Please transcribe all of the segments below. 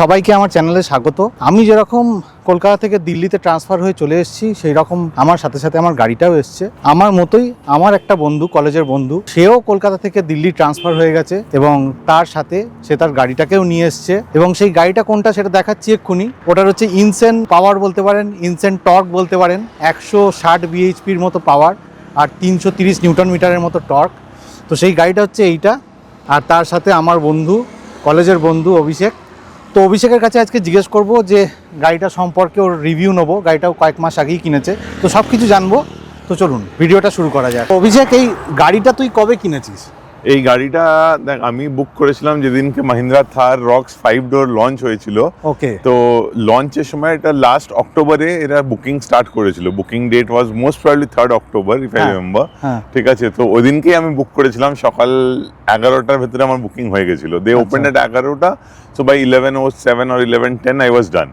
সবাইকে আমার চ্যানেলে স্বাগত। আমি যেরকম কলকাতা থেকে দিল্লিতে ট্রান্সফার হয়ে চলে এসেছি সেই রকম আমার সাথে সাথে আমার গাড়িটাও এসছে। আমার মতোই আমার একটা বন্ধু, কলেজের বন্ধু, সেও কলকাতা থেকে দিল্লি ট্রান্সফার হয়ে গেছে এবং তার সাথে সে তার গাড়িটাকেও নিয়ে এসছে এবং সেই গাড়িটা কোনটা সেটা দেখাচ্ছি এক্ষুনি। ওটার হচ্ছে ইনসেন পাওয়ার বলতে পারেন ইনসেন টর্ক বলতে পারেন, একশো ষাট বিএইচপির মতো পাওয়ার আর তিনশো তিরিশ নিউটন মিটারের মতো টর্ক তো সেই গাড়িটা হচ্ছে এইটা। আর তার সাথে আমার বন্ধু, কলেজের বন্ধু অভিষেক। তো অভিষেকের কাছে আজকে জিজ্ঞেস করব যে গাড়িটা সম্পর্কে ওর রিভিউ নেব। গাড়িটাও কয়েক মাস আগেই কিনেছে। তো সব কিছু জানব। তো চলুন, ভিডিওটা শুরু করা যাক। অভিষেক, এই গাড়িটা তুই কবে কিনেছিস? এই গাড়িটা দেখ আমি বুক করেছিলাম যেদিনকে Mahindra Thar Roxx five door launch হয়েছিল। ওকে তো লঞ্চের সময় এটা লাস্ট অক্টোবরে এরা বুকিং স্টার্ট করেছিল। Booking date was most probably third October if I remember ঠিক আছে তো ওই দিনকেই আমি বুক করেছিলাম সকাল এগারোটার ভেতরে আমার বুকিং হয়ে গেছিল। দে। ওপেন এট এগারোটা so by eleven o seven or eleven ten I was done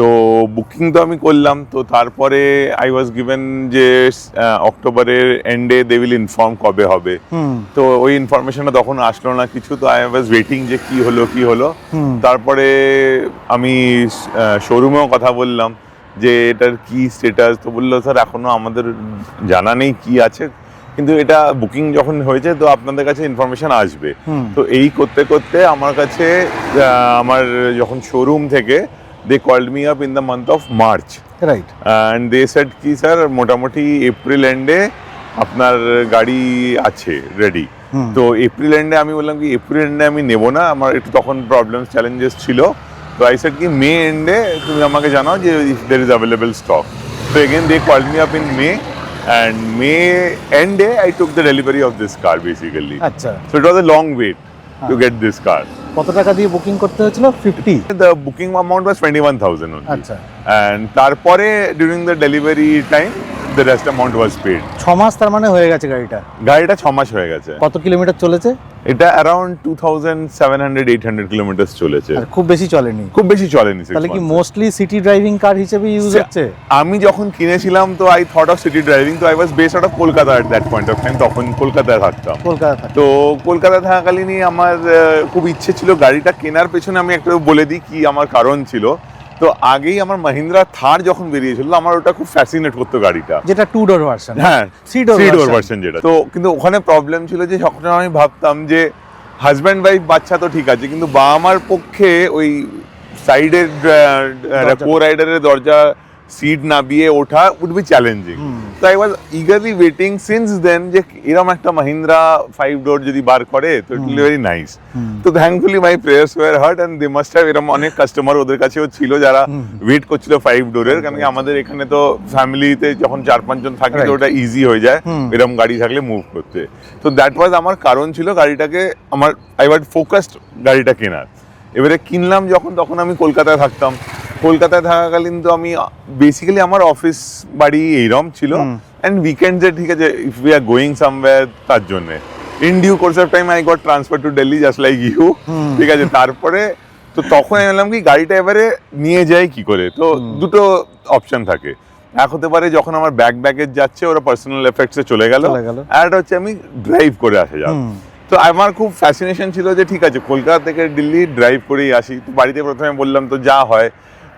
তো বুকিং তো আমি করলাম তো তারপরে আই ওয়াজ গিভেন যে অক্টোবরের এন্ডে দে উইল ইনফর্ম কবে হবে। হুম। তো ওই ইনফরমেশনটা তখন আসলো না কিছু তো আই ওয়াজ ওয়েটিং যে কি হলো কি হলো। তারপরে আমি শোরুমেও কথা বললাম যে এটার কি স্টেটাস তো বলল স্যার এখনও আমাদের জানা নেই কি আছে। কিন্তু এটা বুকিং যখন হয়েছে তো আপনাদের কাছে ইনফরমেশন আসবে। তো এই করতে করতে আমার কাছে আমার যখন শোরুম থেকে they called me up in the month of March right and they set কি স্যার মোটামুটি এপ্রিল এন্ডে আপনার গাড়ি আছে রেডি হুম তো এপ্রিল এন্ডে আমি বললাম কি এপ্রিল এন্ডে আমি নেব না আমার একটু তখন প্রবলেম চ্যালেঞ্জেস ছিল তো আই সেট কি মে এন্ডে তুমি আমাকে জানাও যে if there is available stock তো again they call me up in May and May এন্ডে I took the delivery of this car basically আচ্ছা so it was a long wait to get this car কত টাকা দিয়ে booking করতে হয়েছিল? Fifty. The booking amount was twenty one thousand আচ্ছা। And তারপরে during the delivery time the rest amount was paid ছ মাস তার মানে হয়ে গেছে গাড়িটা? গাড়িটা ছ মাস হয়ে গেছে। কত কিলোমিটার চলেছে? এটা around two thousand seven hundred eight hundred kilometre চলেছে। আর খুব বেশি চলেনি। খুব বেশি চলেনি তাহলে কি মোস্টলি সিটি ড্রাইভিং কার হিসেবে ইউজ হচ্ছে? আমি যখন কিনেছিলাম তো I thought of city driving তো I was best out of Kolkata at that point of time তখন কলকাতায় থাকতাম। কলকাতা তো কলকাতা থাকাকালীনই আমার খুব ইচ্ছে ছিল গাড়িটা কেনার পেছনে আমি একটা বলে দিই কি আমার কারণ ছিল। তো আগেই আমার মাহিন্দ্রা থার যখন বেরিয়েছিল আমার ওটা খুব ফ্যাসিনেট করতো গাড়িটা। যেটা টু ডোর ভার্সন হ্যাঁ থ্রি ডোর ভার্সন যেটা। তো কিন্তু ওখানে প্রবলেম ছিল যে যখন আমি ভাবতাম যে হাজব্যান্ড ওয়াইফ বাচ্চা তো ঠিক আছে কিন্তু বাবা মার পক্ষে ওই সাইডের কো রাইডারের দরজা সিট নামিয়ে ওঠা উড বি চ্যালেঞ্জিং। তো I was eagerly waiting since then যে এরকম একটা মাহিন্দ্রা ফাইভ ডোর যদি বার করে তো ইট উইল ভেরি নাইস। তো thankfully my prayers were heard and they must have এরকম অনেক কাস্টমার ওদের কাছেও ছিল যারা। ওয়েট করছিল ফাইভ ডোরের কারণ কি আমাদের এখানে তো ফ্যামিলিতে যখন চার পাঁচজন থাকে তো ওটা ইজি হয়ে যায়। হুম। এরকম গাড়ি থাকলে মুভ করতে। তো দ্যাট ওয়াজ আমার কারণ ছিল গাড়িটাকে আমার আই ওয়াজ ফোকাসড গাড়িটা কেনার। এবারে কিনলাম যখন তখন আমি কলকাতায় থাকতাম। কলকাতায় থাকাকালীন তো আমি বেসিক্যালি আমার অফিস বাড়ি এইরকম ছিল। অ্যান্ড উইকেন্ডসে ঠিক আছে if we are going somewhere তার জন্যে। In due course of time I got transfer to Delhi just like you ঠিক আছে? তারপরে তো তখন আমি বললাম কি গাড়িটা এবারে নিয়ে যাই কি করে? তো দুটো অপশন থাকে। এক হতে পারে যখন আমার ব্যাগ ব্যাগেজ যাচ্ছে ওরা পার্সোনাল এফেক্টসে চলে গেল। চলে গেল। আর একটা হচ্ছে আমি ড্রাইভ করে আসা যাব। তো আমার খুব ফ্যাসিনেশন ছিল যে ঠিক আছে কলকাতা থেকে দিল্লি ড্রাইভ করেই আসি। তো বাড়িতে প্রথমে বললাম তো যা হয়।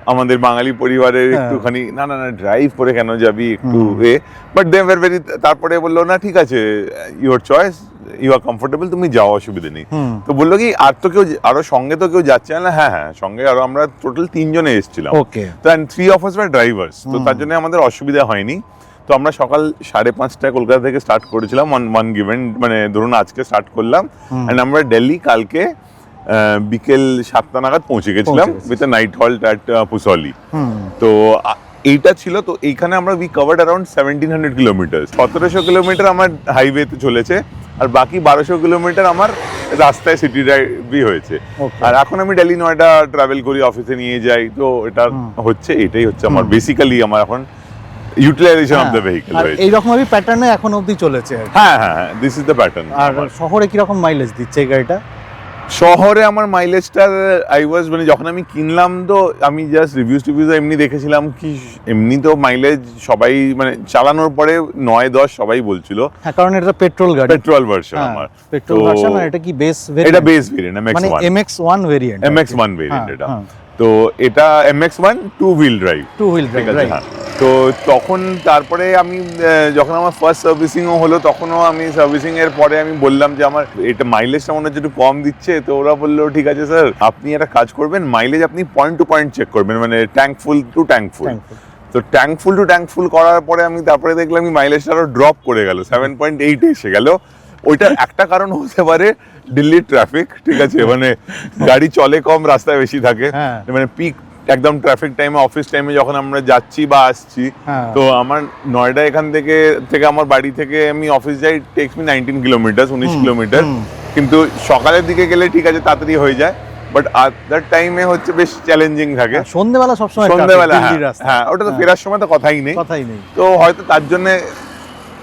আমাদের বাঙালি পরিবারের হ্যাঁ। একটুখানি না না না ড্রাইভ করে কেন যাবি একটু। এ? বাট দে ভেরি ভেরি তারপরে বলল না ঠিক আছে your choice you are comfortable তুমি যাও অসুবিধে নেই। তো বলল কি আর তো কেউ আরও সঙ্গে তো কেউ যাচ্ছে না? হ্যাঁ হ্যাঁ সঙ্গে আরও আমরা টোটাল তিনজনে এসেছিলাম। ওকে তো থ্রি অফ আস ড্রাইভার্স তো তার জন্য আমাদের অসুবিধা হয়নি। তো আমরা সকাল সাড়ে পাঁচটায় কলকাতা থেকে স্টার্ট করেছিলাম ওয়ান ওয়ান গিভেন মানে ধরুন আজকে স্টার্ট করলাম। অ্যান্ড আমরা দিল্লি কালকে বিকেল সাতটা নাগাদ পৌঁছে গেছিলাম। With night halt at Pusli তো এইটা ছিল তো এইখানে আমরা we covered around seventeen hundred kilometre সতেরোশো কিলোমিটার আমার হাইওয়েতে চলেছে আর বাকি বারোশো কিলোমিটার আমার রাস্তায় সিটি ড্রাইভই হয়েছে। আর এখন আমি দিল্লি নয়ডা ট্রাভেল করি অফিসে নিয়ে যাই তো এটা হচ্ছে এটাই হচ্ছে আমার বেসিক্যালি আমার এখন ইউটিলাইজেশন অফ দ্য ভেহিকেল হয়েছে। এইরকমই প্যাটার্নে এখন অবধি চলেছে হ্যাঁ হ্যাঁ দিস ইজ দ্য প্যাটার্ন আর শহরে কীরকম মাইলেজ দিচ্ছে এই গাড়িটা? শহরে আমার মাইলেজটার আই ওয়াজ মানে যখন আমি কিনলাম তো আমি জাস্ট রিভিউজ টিভিউজ এমনি দেখেছিলাম কি এমনি তো মাইলেজ সবাই মানে চালানোর পরে নয় দশ সবাই বলছিল। হ্যাঁ কারণ এটা পেট্রোল গাড়ি। পেট্রোল ভার্সন আমার। পেট্রোল ভার্সন আর এটা কি বেস এটা বেস ভেরিয়েন্ট এমএক্স মানে one MX one variant MX one variant হ্যাঁ, এটা। হ্যাঁ। তো এটা MX one two wheel drive two wheel drive হ্যাঁ। তো তখন তারপরে আমি যখন আমার ফার্স্ট সার্ভিসিংও হলো তখনও আমি সার্ভিসিং এর পরে আমি বললাম যে আমার এটা মাইলেজটা মনে হচ্ছে একটু কম দিচ্ছে। তো ওরা বলল ঠিক আছে স্যার আপনি একটা কাজ করবেন মাইলেজ আপনি পয়েন্ট টু পয়েন্ট চেক করবেন মানে tank full to tank full তো tank full to tank full করার পরে আমি তারপরে দেখলাম মাইলেজটা আরও ড্রপ করে গেল সেভেন পয়েন্ট এইট এসে গেল। ওইটার একটা কারণ হতে পারে দিল্লির ট্রাফিক ঠিক আছে? মানে গাড়ি চলে কম রাস্তায় বেশি থাকে। হ্যাঁ। মানে পিক একদম ট্রাফিক টাইমে অফিস টাইমে যখন আমরা যাচ্ছি বা আসছি হ্যাঁ। তো আমার নয়ডা এখান থেকে থেকে আমার বাড়ি থেকে আমি অফিস যাই টেক্স মি নাইনটিন কিলোমিটার উনিশ কিলোমিটার কিন্তু সকালের দিকে গেলে ঠিক আছে তাড়াতাড়ি হয়ে যায়। বাট আদার টাইমে হচ্ছে বেশ চ্যালেঞ্জিং থাকে। সন্ধ্যেবেলা সবসময় সন্ধ্যাবেলা হ্যাঁ। হ্যাঁ ওটা তো হ্যাঁ, ফেরার সময় তো কথাই নেই। কথাই নেই। তো হয়তো তার জন্য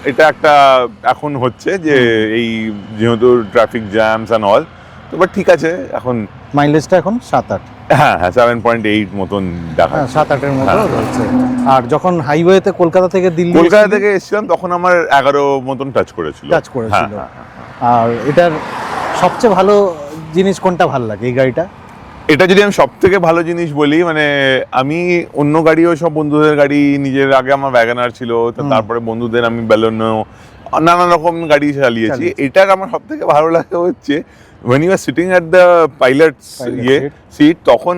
এটা একটা এখন হচ্ছে যে এই যেহেতু ট্রাফিক জ্যামস অ্যান্ড অল তো বাট ঠিক আছে এখন মাইলেজটা এখন সাত আট। হ্যাঁ হ্যাঁ সেভেন পয়েন্ট এইট মতন দেখা হ্যাঁ সাত আটের মতো হ্যাঁ। রয়েছে আর যখন হাইওয়েতে কলকাতা থেকে দিল্লি কলকাতা থেকে এসেছিলাম তখন আমার এগারো মতন টাচ করেছিল। টাচ করেছিল। হ্যাঁ, আর এটার সবচেয়ে ভালো জিনিস কোনটা ভালো লাগে এই গাড়িটা? এটা যদি আমি সব থেকে ভালো জিনিস বলি মানে আমি অন্য গাড়িও সব বন্ধুদের গাড়ি নিজের আগে আমার ব্যাগানার ছিল তারপরে বন্ধুদের আমি বেলোনো নানা রকম গাড়ি চালিয়েছি। এটার আমার সব থেকে ভালো লাগে হচ্ছে you are sitting at the pilot's Pilot ইয়ে সিট তখন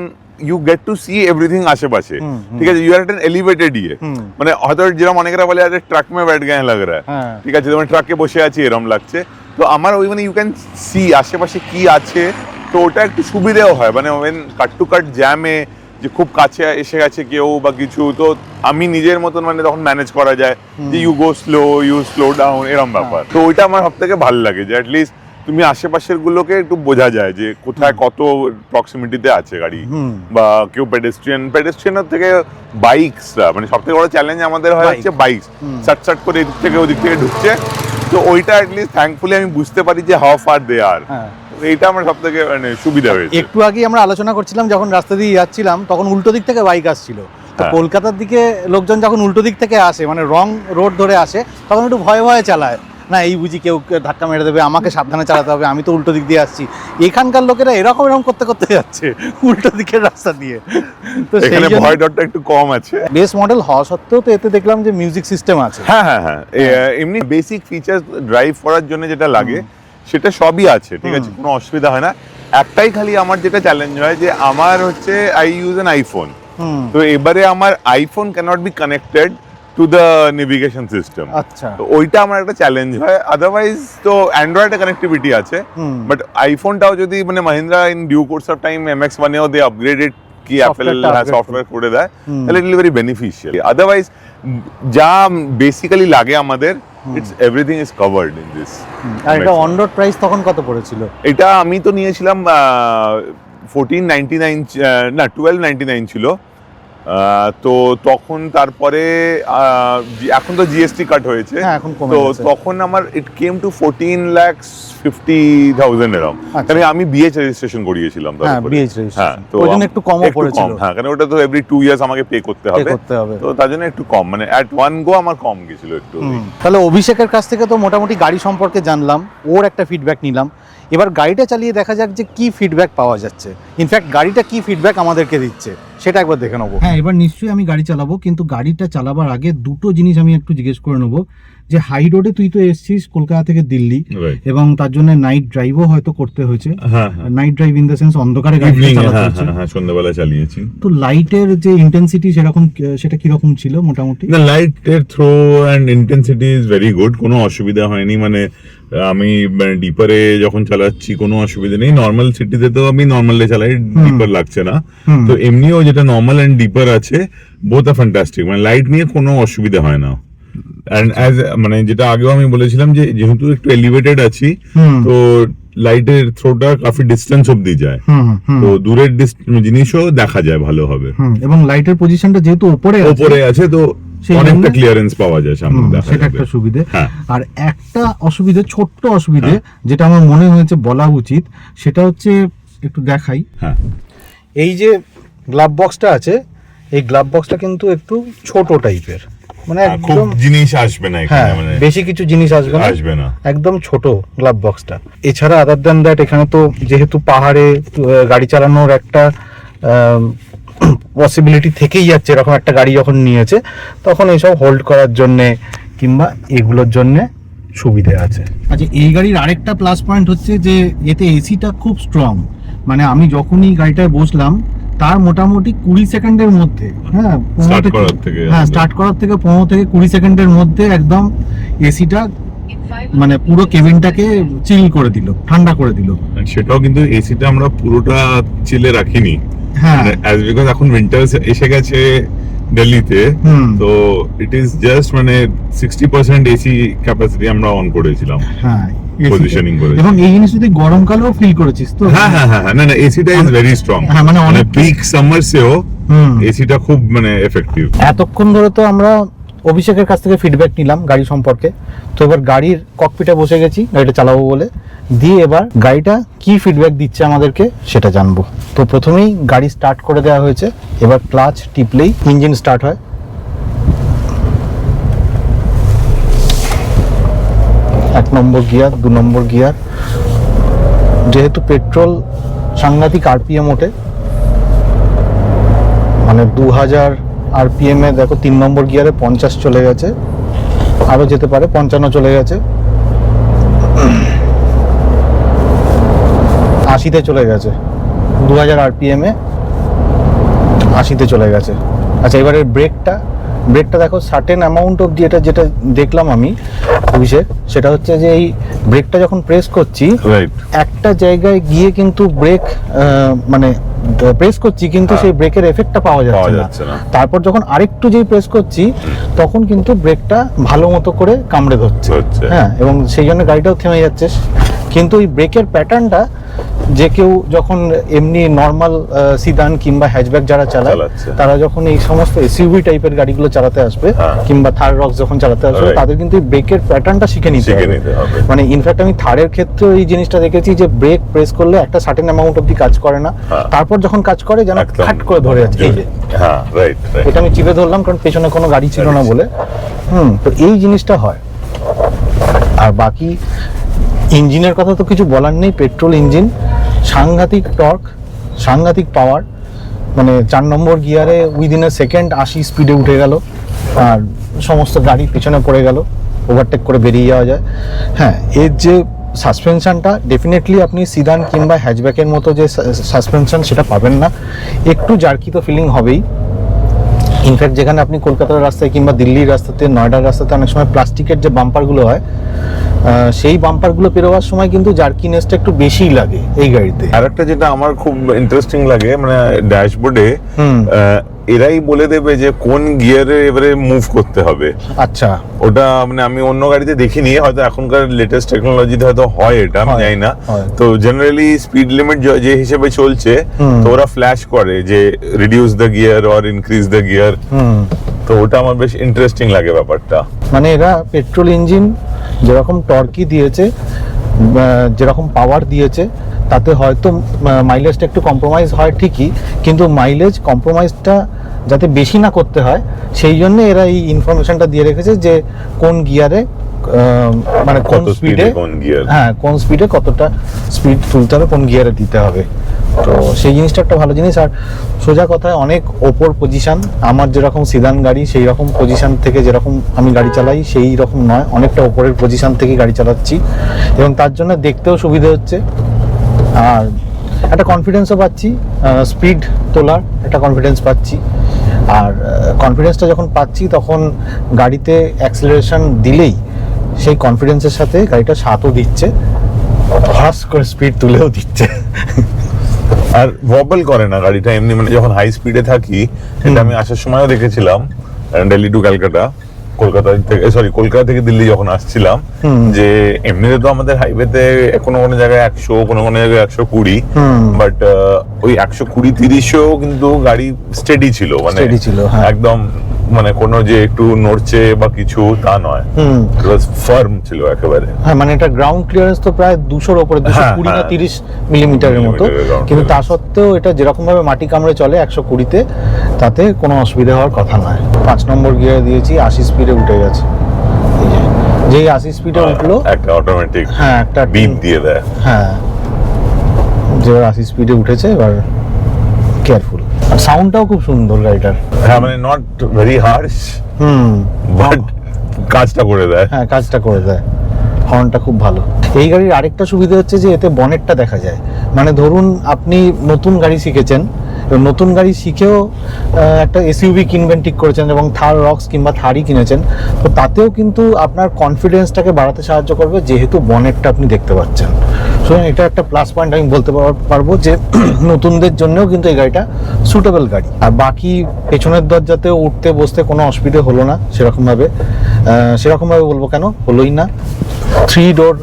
you get to see everything আশেপাশে। ঠিক আছে ইউ আর এট এলিভেটেড ইয়ে মানে হয়তো যেরকম অনেকেরা বলে আরে ট্রাক মে ব্যাট গায়ে লাগ রা। হ্যাঁ। ঠিক আছে তোমার ট্রাকে বসে আছি এরম লাগছে। তো আমার ওই মানে ইউ ক্যান সি আশেপাশে কি আছে তো ওটা একটু সুবিধেও হয়। মানে ওয়েন কাট টু কাট জ্যামে যে খুব কাছে এসে গেছে কেউ বা কিছু তো আমি নিজের মতন মানে তখন ম্যানেজ করা যায় যে you go slow you slow down এরম ব্যাপার। তো ওইটা আমার সব থেকে ভালো লাগে যে অ্যাটলিস্ট তুমি আশেপাশের গুলোকে একটু বোঝা যায় যে কোথায় কত প্রক্সিমিটিতে আছে গাড়ি বা কেউ পেডেস্ট্রিয়ান পেডেস্ট্রিয়ানের থেকে বাইকসরা মানে সব থেকে বড় চ্যালেঞ্জ আমাদের হয়. হচ্ছে বাইকস। সাট সাট করে এদিক থেকে ওদিক থেকে ঢুকছে। তো ওইটা অ্যাটলিস্ট থ্যাঙ্কফুলি আমি বুঝতে পারি যে হাউ ফার দে আর হ্যাঁ। এইটা আমার সব থেকে মানে সুবিধা হয়েছে। একটু আগে আমরা আলোচনা করছিলাম যখন রাস্তা দিয়ে যাচ্ছিলাম তখন উল্টো দিক থেকে বাইক আসছিল। তো হ্যাঁ। কলকাতার দিকে লোকজন যখন উল্টো দিক থেকে আসে মানে রং রোড ধরে আসে তখন একটু ভয়ে ভয়ে চালায়। না এই বুঝি কেউ ধাক্কা মেরে দেবে আমাকে সাবধানে চালাতে হবে আমি তো উল্টো দিক দিয়ে আসছি। এখানকার লোকেরা এরকম এরকম করতে করতে যাচ্ছে উল্টো দিকের রাস্তা দিয়ে। তো এখানে ভয় ডরটা একটু কম আছে। বেস মডেল হওয়া সত্ত্বেও তো এতে দেখলাম যে মিউজিক সিস্টেম আছে। হ্যাঁ হ্যাঁ হ্যাঁ। এমনি বেসিক ফিচার্স ড্রাইভ করার জন্য যেটা লাগে সেটা সবই আছে ঠিক আছে? কোনো অসুবিধা হয় না। একটাই খালি আমার যেটা চ্যালেঞ্জ হয় যে আমার হচ্ছে আই ইউজ এন আইফোন তো এবারে আমার iPhone cannot be connected to the navigation system আচ্ছা। তো ওইটা আমার একটা চ্যালেঞ্জ হয়। আদারওয়াইজ তো অ্যান্ড্রয়েডে কানেক্টিভিটি আছে। হুম। বাট আইফোনটাও যদি মানে Mahindra in due course of time M X ওয়ানেও they upgraded কি অ্যাপেল সফটওয়্যার করে। দেয় তাহলে ইট ভেরি বেনিফিশিয়াল আদারওয়াইজ যা বেসিক্যালি লাগে আমাদের it's everything is covered in this আর এটা অন রোড প্রাইস তখন কত পড়েছিল? এটা আমি তো নিয়েছিলাম ফোরটিন নাইনটি নাইন না টুয়েলভ নাইনটি নাইন ছিল। তো তখন তারপরে এখন তো জিএসটি কাট হয়েছে। হ্যাঁ তো তখন আমার it came to fourteen lakhs fifty thousand এরকম। কারণ আমি বিএচ রেজিস্ট্রেশন করিয়েছিলাম হ্যাঁ হ্যাঁ তো একটু পড়েছিল কম, হ্যাঁ কারণ ওটা তো এভরি টু ইয়ার্স আমাকে পে করতে হবে। করতে হবে। তো তার জন্য একটু কম। মানে অ্যাট ওয়ান গো আমার কম গেছিল একটু। তাহলে অভিষেকের কাছ থেকে তো মোটামুটি গাড়ি সম্পর্কে জানলাম। ওর একটা ফিডব্যাক নিলাম। এবার গাড়িটা চালিয়ে দেখা যাক যে কি ফিডব্যাক পাওয়া যাচ্ছে। ইনফ্যাক্ট গাড়িটা কি ফিডব্যাক আমাদেরকে দিচ্ছে, সেটা একবার দেখে নেব। হ্যাঁ এবার নিশ্চয়ই আমি গাড়ি চালাবো, কিন্তু গাড়িটা চালাবার আগে দুটো জিনিস আমি একটু জিজ্ঞেস করে নেব। যে হাই রোডে তুই তো এসছিস কলকাতা থেকে দিল্লি এবং তার জন্য নাইট ড্রাইভও হয়তো করতে হয়েছে। হ্যাঁ হ্যাঁ। Night drive in the sense অন্ধকারে গাড়ি চালাতে হ্যাঁ হ্যাঁ হ্যাঁ সন্ধ্যাবেলা চালিয়েছি। তো লাইটের যে ইন্টেন্সিটি সেরকম সেটা কীরকম ছিল মোটামুটি? না লাইটের throw and intensity is very good কোনো অসুবিধা হয়নি। মানে আমি ডিপারে যখন চালাচ্ছি কোনো অসুবিধা নেই। নর্মাল সিটিতে তো আমি নর্মালে চালাই ডিপার লাগছে না। তো এমনিও যেটা নর্মাল অ্যান্ড ডিপার আছে বোথ আর ফ্যান্টাস্টিক মানে লাইট নিয়ে কোনো অসুবিধা হয় না। অ্যান্ড অ্যাজ মানে যেটা আগেও আমি বলেছিলাম যে যেহেতু একটু এলিভেটেড আছি তো লাইটের থ্রোটা কাফি ডিস্টেন্স অব্দি যায়। তো দূরের জিনিসও দেখা যায় ভালোভাবে এবং লাইটের পজিশনটা যেহেতু উপরে ওপরে আছে তো অনেকটা ক্লিয়ারেন্স পাওয়া যায় সামনে সেটা একটা সুবিধে। হ্যাঁ। আর একটা অসুবিধে ছোট্ট অসুবিধে যেটা আমার মনে হয়েছে বলা উচিত সেটা হচ্ছে একটু দেখাই। হ্যাঁ। এই যে গ্লাভ বক্সটা আছে এই গ্লাভ বক্সটা কিন্তু একটু ছোট টাইপের মানে একদম জিনিস আসবে না হ্যাঁ এখানে মানে বেশি কিছু জিনিস আসবে না। আসবে না। একদম ছোট গ্লাভ বক্সটা এছাড়া আদার দ্যান দ্যাট এখানে তো যেহেতু পাহাড়ে গাড়ি চালানোর একটা পসিবিলিটি থেকেই যাচ্ছে এরকম একটা গাড়ি যখন নিয়েছে তখন এইসব হোল্ড করার জন্যে কিংবা এগুলোর জন্যে সুবিধে আছে। আচ্ছা এই গাড়ির আরেকটা প্লাস পয়েন্ট হচ্ছে যে এতে এসিটা খুব স্ট্রং মানে আমি যখনই গাড়িটায় বসলাম তার মোটামুটি কুড়ি সেকেন্ডের মধ্যে হ্যাঁ পনেরো থেকে- হ্যাঁ স্টার্ট করার থেকে পনেরো থেকে কুড়ি সেকেন্ডের মধ্যে একদম এসিটা মানে পুরো কেবিনটাকে চিল করে দিল ঠান্ডা করে দিল। সেটাও কিন্তু এসিটা আমরা পুরোটা চিলে রাখিনি। হ্যাঁ। অ্যাজ বিকজ এখন উইন্টার এসে গেছে দিল্লিতে তো ইট ইজ জাস্ট মানে সিক্সটি পার্সেন্ট এসি ক্যাপাসিটি আমরা অন করেছিলাম। হ্যাঁ। পজিশনিং করে এবং এই জিনিস তুই গরমকালেও ফিল করেছিস তো? হ্যাঁ হ্যাঁ হ্যাঁ হ্যাঁ, না না এসিটা ইজ ভেরি স্ট্রং হ্যাঁ, মানে মানে অনেক- পিক এসিটা খুব মানে এফেক্টিভ এতক্ষণ ধরে তো আমরা অভিষেকের কাছ থেকে ফিডব্যাক নিলাম গাড়ি সম্পর্কে। তো এবার গাড়ির ককপিটে বসে গেছি গাড়িটা চালাবো বলে। দিয়ে এবার গাড়িটা কি ফিডব্যাক দিচ্ছে আমাদেরকে সেটা জানব। তো প্রথমেই গাড়ি স্টার্ট করে দেওয়া হয়েছে। এবার ক্লাচ টিপলেই ইঞ্জিন স্টার্ট হয়। এক নম্বর গিয়ার, দু নম্বর গিয়ার। যেহেতু পেট্রোল সাংঘাতিক আরপিএম ওঠে মানে দু হাজার আরপিএম দেখো তিন নম্বর গিয়ারে পঞ্চাশ চলে গেছে, আরও যেতে পারে, পঞ্চান্ন চলে গেছে। আশিতে চলে গেছে, দু হাজার আরপিএম আশিতে চলে গেছে। আচ্ছা এবারে ব্রেকটা ব্রেকটা দেখো সার্টেন অ্যামাউন্ট অফ এটা যেটা দেখলাম আমি অভিষেক সেটা হচ্ছে যে এই ব্রেকটা যখন প্রেস করছি একটা জায়গায় গিয়ে কিন্তু ব্রেক মানে প্রেস করছি কিন্তু হ্যাঁ। সেই ব্রেকের এফেক্টটা পাওয়া যাচ্ছে না। তারপর যখন আরেকটু যেই প্রেস করছি তখন কিন্তু ব্রেকটা ভালো মতো করে কামড়ে ধরছে। হ্যাঁ এবং সেই জন্য গাড়িটাও থেমে যাচ্ছে। কিন্তু ওই ব্রেকের প্যাটার্নটা যে কেউ যখন এমনি নর্মাল সিদান কিংবা হ্যাচব্যাক যারা চালায়। তারা যখন এই সমস্ত এসইউভি টাইপের গাড়িগুলো চালাতে আসবে হ্যাঁ। কিংবা থার রক্স যখন চালাতে আসবে তাদের কিন্তু এই ব্রেকের প্যাটার্নটা শিখে নিতে হবে। মানে ইনফ্যাক্ট আমি থার্ডের ক্ষেত্রে এই জিনিসটা দেখেছি যে ব্রেক প্রেস করলে একটা সার্টেন অ্যামাউন্ট অব্দি কাজ করে না। হ্যাঁ। তারপর যখন কাজ করে যেন। খাট করে ধরে আছে এই যে। হ্যাঁ এটা আমি চিপে ধরলাম কারণ পেছনে কোনো গাড়ি ছিল না বলে। হুম তো এই জিনিসটা হয়। আর বাকি ইঞ্জিনের কথা তো কিছু বলার নেই পেট্রোল ইঞ্জিন। সাংঘাতিক টর্ক, সাংঘাতিক পাওয়ার মানে চার নম্বর গিয়ারে উইদিন এ সেকেন্ড আশি স্পিডে উঠে গেল, আর সমস্ত গাড়ি পিছনে পড়ে গেল ওভারটেক করে বেরিয়ে যাওয়া যায়। হ্যাঁ এর যে সাসপেনশনটা ডেফিনেটলি আপনি সিদান কিংবা হ্যাচব্যাকের মতো যে সাসপেনশন সেটা পাবেন না। একটু জার্কিত ফিলিং হবেই। ইনফ্যাক্ট যেখানে আপনি কলকাতার রাস্তায় কিংবা দিল্লির রাস্তাতে, নয়ডার রাস্তাতে অনেক সময় প্লাস্টিকের যে বাম্পারগুলো হয় সেই বাম্পারগুলো পেরোবার সময় কিন্তু জার্কিনেসটা একটু বেশিই লাগে এই গাড়িতে। আর একটা যেটা আমার খুব ইন্টারেস্টিং লাগে মানে ড্যাশবোর্ডে এরাই বলে দেবে যে কোন গিয়ারে এবারে মুভ করতে হবে। আচ্ছা। ওটা মানে আমি অন্য গাড়িতে দেখিনি হয়তো এখনকার লেটেস্ট টেকনোলজিতে হয়তো হয় এটা আমি জানি না। তো জেনারেলি স্পিড লিমিট যে হিসেবে চলছে তো ওরা ফ্ল্যাশ করে যে reduce the gear or increase the gear hmm. তো ওটা আমার বেশ ইন্টারেস্টিং লাগে ব্যাপারটা। মানে এরা পেট্রোল ইঞ্জিন যেরকম টর্কি দিয়েছে যেরকম পাওয়ার দিয়েছে তাতে হয়তো মাইলেজটা একটু কম্প্রোমাইজ হয় ঠিকই কিন্তু মাইলেজ কম্প্রোমাইজটা যাতে বেশি না করতে হয় সেই জন্য এরা এই ইনফরমেশনটা দিয়ে রেখেছে যে কোন গিয়ারে মানে কোন স্পিডে স্পিডে কোন গিয়ার হ্যাঁ কোন স্পিডে কতটা স্পিড তুলতে হবে কোন গিয়ারে দিতে হবে। তো সেই জিনিসটা একটা ভালো জিনিস। আর সোজা কথায় অনেক ওপর পজিশন আমার যেরকম সিদান গাড়ি, সেই রকম পজিশন থেকে যেরকম আমি গাড়ি চালাই, সেই রকম নয়, অনেকটা ওপরের পজিশন থেকে গাড়ি চালাচ্ছি। এবং তার জন্য দেখতেও সুবিধে হচ্ছে। আর একটা কনফিডেন্সও পাচ্ছি স্পিড তোলার একটা কনফিডেন্স পাচ্ছি। আর কনফিডেন্সটা যখন পাচ্ছি, তখন গাড়িতে অ্যাক্সিলারেশন দিলেই সেই কনফিডেন্সের সাথে গাড়িটা সাতও দিচ্ছে হঠাৎ করে স্পিড তুলেও দিচ্ছে। আর ভবল করে না গাড়িটা এমনি মানে যখন হাই স্পিডে থাকি এটা আমি আসার সময়ও দেখেছিলাম দিল্লি টু ক্যালকাটা কলকাতা থেকে সরি কলকাতা থেকে দিল্লি যখন আসছিলাম যে এমনিতে তো আমাদের হাইওয়েতে কোনো কোনো জায়গায় একশো কোনো কোনো জায়গায় একশো কুড়ি। বাট ওই একশো কুড়ি তিরিশেও কিন্তু গাড়ি স্টেডি ছিল মানে ছিল, হ্যাঁ। একদম মানে কোনো যে একটু নড়ছে বা কিছু তা নয়। হুম। ফার্ম ছিল একেবারে। হ্যাঁ মানে এটা গ্রাউন্ড ক্লিয়ারেন্স তো প্রায় দুশোর ওপরে দুশো হ্যাঁ, কুড়ি না হ্যাঁ। তিরিশ মিলিমিটারের মতো। কিন্তু তা সত্ত্বেও এটা যেরকম ভাবে মাটি কামড়ে চলে একশো কুড়িতে তাতে কোনো অসুবিধা হওয়ার কথা নয়। পাঁচ নম্বর গিয়ারে দিয়েছি আশি স্পিডে উঠে গেছে। যে। যেই আশি স্পিডে উঠল একটা অটোমেটিক হ্যাঁ একটা বিপ দিয়ে দেয়। হ্যাঁ। যে আশি স্পিডে উঠেছে এবার কেয়ারফুল আর সাউন্ডটাও খুব সুন্দর গাড়িটার। হ্যাঁ মানে not very harsh hmm. But কাজটা করে দেয়। হ্যাঁ কাজটা করে দেয়। হর্নটা খুব ভালো। এই গাড়ির আরেকটা সুবিধা হচ্ছে যে এতে বনেটটা দেখা যায়। মানে ধরুন আপনি নতুন গাড়ি শিখেছেন নতুন গাড়ি শিখেও একটা এসইউভি কিনবেন ঠিক করেছেন এবং থার রক্স কিংবা থারই কিনেছেন তো তাতেও কিন্তু আপনার কনফিডেন্সটাকে বাড়াতে সাহায্য করবে যেহেতু বনেটটা আপনি দেখতে পাচ্ছেন। সুতরাং এটা একটা প্লাস পয়েন্ট আমি বলতে পারব যে নতুনদের জন্যও কিন্তু এই গাড়িটা সুটেবল গাড়ি। আর বাকি পেছনের দরজাতেও উঠতে বসতে কোনো অসুবিধে হলো না সেরকমভাবে। সেরকমভাবে বলব কেন? হলোই না। থ্রি ডোর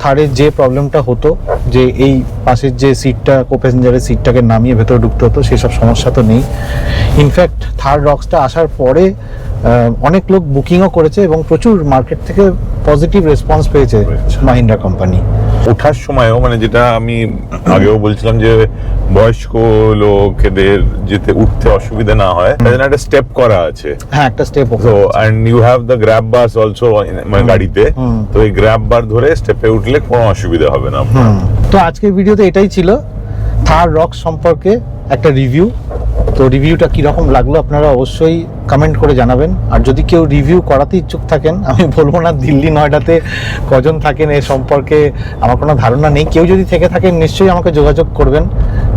থার্ডের যে প্রবলেমটা হতো যে এই পাশের যে সিটটা কো প্যাসেঞ্জারের সিটটাকে নামিয়ে ভেতরে ঢুকতে হতো সেসব সমস্যা তো নেই। ইনফ্যাক্ট থার্ড রক্সটা আসার পরে অনেক লোক বুকিংও করেছে এবং প্রচুর মার্কেট থেকে পজিটিভ রেসপন্স পেয়েছে। মাহিন্দ্রা কোম্পানি ওঠার সময়ও মানে যেটা আমি আগেও বলছিলাম যে বয়স্ক লোকেদের যেতে উঠতে অসুবিধা না হয় তার জন্য একটা স্টেপ করা আছে। হ্যাঁ একটা স্টেপ তো and you have the grab bars also মানে গাড়িতে। তো এই গ্র্যাব বার ধরে স্টেপে উঠলে কোনো অসুবিধা হবে না। তো আজকের ভিডিওতে এটাই ছিল। থার রক সম্পর্কে একটা রিভিউ তো রিভিউটা কীরকম লাগল আপনারা অবশ্যই কমেন্ট করে জানাবেন। আর যদি কেউ রিভিউ করাতে ইচ্ছুক থাকেন, আমি বলব না দিল্লি নয়ডাতে কজন থাকেন এ সম্পর্কে আমার কোনো ধারণা নেই। কেউ যদি থেকে থাকেন, নিশ্চয়ই আমাকে যোগাযোগ করবেন।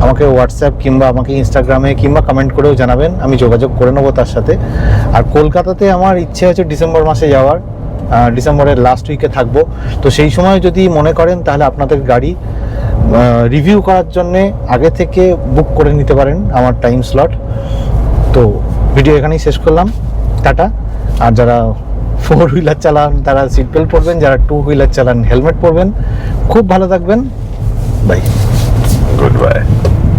আমাকে হোয়াটসঅ্যাপ কিংবা আমাকে ইনস্টাগ্রামে কিংবা কমেন্ট করেও জানাবেন। আমি যোগাযোগ করে নেব তার সাথে। আর কলকাতাতে আমার ইচ্ছে আছে ডিসেম্বর মাসে যাওয়ার। ডিসেম্বরের লাস্ট উইকে থাকব। তো সেই সময় যদি মনে করেন, তাহলে আপনাদের গাড়ি রিভিউ করার জন্যে আগে থেকে বুক করে নিতে পারেন আমার টাইম স্লট তো ভিডিও এখানেই শেষ করলাম। টাটা। আর যারা ফোর হুইলার চালান, তারা সিট বেল্ট পরবেন, যারা টু হুইলার চালান হেলমেট পরবেন, খুব ভালো থাকবেন। Bye good bye